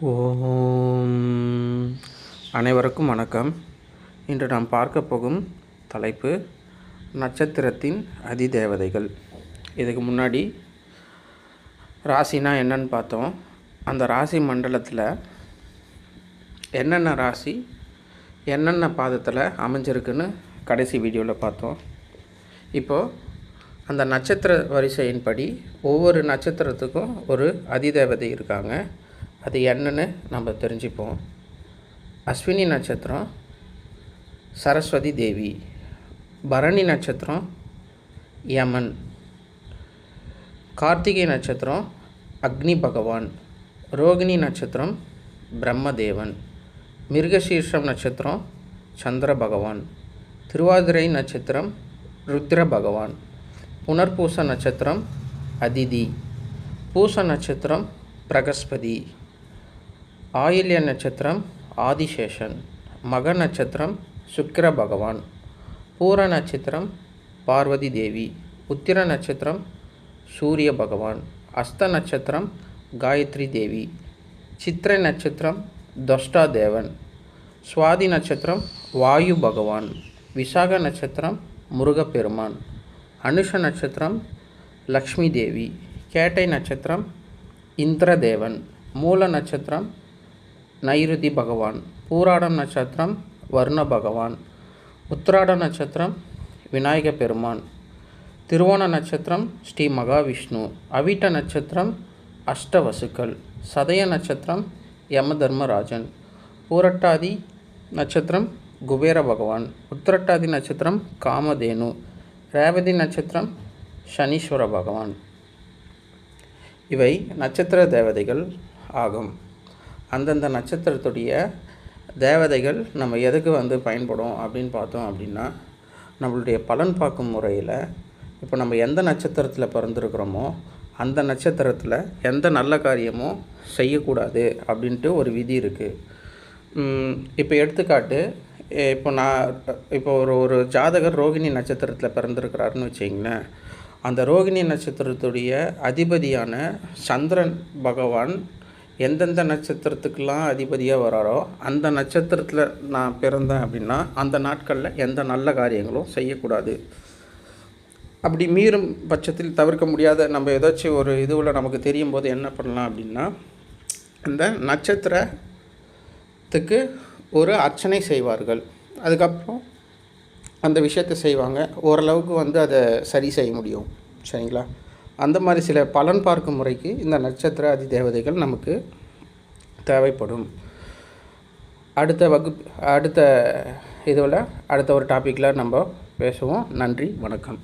ஓம். அனைவருக்கும் வணக்கம். இன்று நாம் பார்க்க போகும் தலைப்பு நட்சத்திரத்தின் அதிதேவதைகள். இதுக்கு முன்னாடி ராசினா என்னன்னு பார்த்தோம். அந்த ராசி மண்டலத்தில் என்னென்ன ராசி என்னென்ன பாதத்தில் அமைஞ்சிருக்குன்னு கடைசி வீடியோவில் பார்த்தோம். இப்போது அந்த நட்சத்திர வரிசையின்படி ஒவ்வொரு நட்சத்திரத்துக்கும் ஒரு அதிதேவதை இருக்காங்க. அது என்னன்னு நம்ம தெரிஞ்சுப்போம். அஸ்வினி நட்சத்திரம் சரஸ்வதி தேவி. பரணி நட்சத்திரம் யமன். கார்த்திகை நட்சத்திரம் அக்னி பகவான். ரோகிணி நட்சத்திரம் பிரம்மதேவன். மிருகசீர்ஷம் நட்சத்திரம் சந்திர பகவான். திருவாதிரை நட்சத்திரம் ருத்ர பகவான். புனர்பூச நட்சத்திரம் அதிதி. பூச நட்சத்திரம் பிரகஸ்பதி. ஆயில்ய நட்சத்திரம் ஆதிசேஷன் மக நட்சத்திரம் சுக்கிர பகவான் பூர நட்சத்திரம் பார்வதி தேவி உத்திர நட்சத்திரம் சூரிய பகவான் அஸ்த நட்சத்திரம் காயத்ரி தேவி சித்திரை நட்சத்திரம் தொஷ்டா தேவன் சுவாதி நட்சத்திரம் வாயு பகவான் விசாக நட்சத்திரம் முருகப்பெருமான் அனுஷ நட்சத்திரம் லக்ஷ்மி தேவி கேட்டை நட்சத்திரம் இந்திரதேவன் மூல நட்சத்திரம் நைருதி பகவான் பூராடம் நட்சத்திரம் வர்ண பகவான் உத்திராட நட்சத்திரம் விநாயக பெருமான் திருவோண நட்சத்திரம் ஸ்ரீ மகாவிஷ்ணு அவிட்ட நட்சத்திரம் அஷ்டவசுக்கள் சதய நட்சத்திரம் யம தர்மராஜன் பூரட்டாதி நட்சத்திரம் குபேர பகவான் உத்திரட்டாதி நட்சத்திரம் காமதேனு ரேவதி நட்சத்திரம் சனீஸ்வர பகவான். இவை நட்சத்திர தேவதைகள் ஆகும். அந்தந்த நட்சத்திரத்துடைய தேவதைகள் நம்ம எதுக்கு வந்து பயன்படும் அப்படின்னு பார்த்தோம் அப்படின்னா நம்மளுடைய பலன் பார்க்கும் முறையில் இப்போ நம்ம எந்த நட்சத்திரத்தில் பிறந்திருக்கிறோமோ அந்த நட்சத்திரத்தில் எந்த நல்ல காரியமும் செய்யக்கூடாது அப்படின்ட்டு ஒரு விதி இருக்குது இப்போ எடுத்துக்காட்டு இப்போ நான் இப்போ ஒரு ஒரு ஜாதகர் ரோகிணி நட்சத்திரத்தில் பிறந்திருக்கிறாருன்னு வச்சிங்களேன் அந்த ரோகிணி நட்சத்திரத்துடைய அதிபதியான சந்திரன் பகவான் எந்தெந்த நட்சத்திரத்துக்கெல்லாம் அதிபதியாக வராரோ அந்த நட்சத்திரத்தில் நான் பிறந்தேன் அப்படின்னா அந்த நாட்களில் எந்த நல்ல காரியங்களும் செய்யக்கூடாது. அப்படி மீறும் பட்சத்தில் தவிர்க்க முடியாத நம்ம ஏதாச்சும் ஒரு இதுவில் நமக்கு தெரியும் போது என்ன பண்ணலாம் அப்படின்னா அந்த நட்சத்திரத்துக்கு ஒரு அர்ச்சனை செய்வார்கள். அதுக்கப்புறம் அந்த விஷயத்தை செய்வாங்க. ஓரளவுக்கு வந்து அதை சரி செய்ய முடியும். சரிங்களா? அந்த மாதிரி சில பலன் பார்க்கும் முறைக்கு இந்த நட்சத்திர அதி தேவதைகள் நமக்கு தேவைப்படும். அடுத்த வகுப்பு அடுத்த இதில் அடுத்த ஒரு டாப்பிக்கில் நம்ம பேசுவோம். நன்றி வணக்கம்.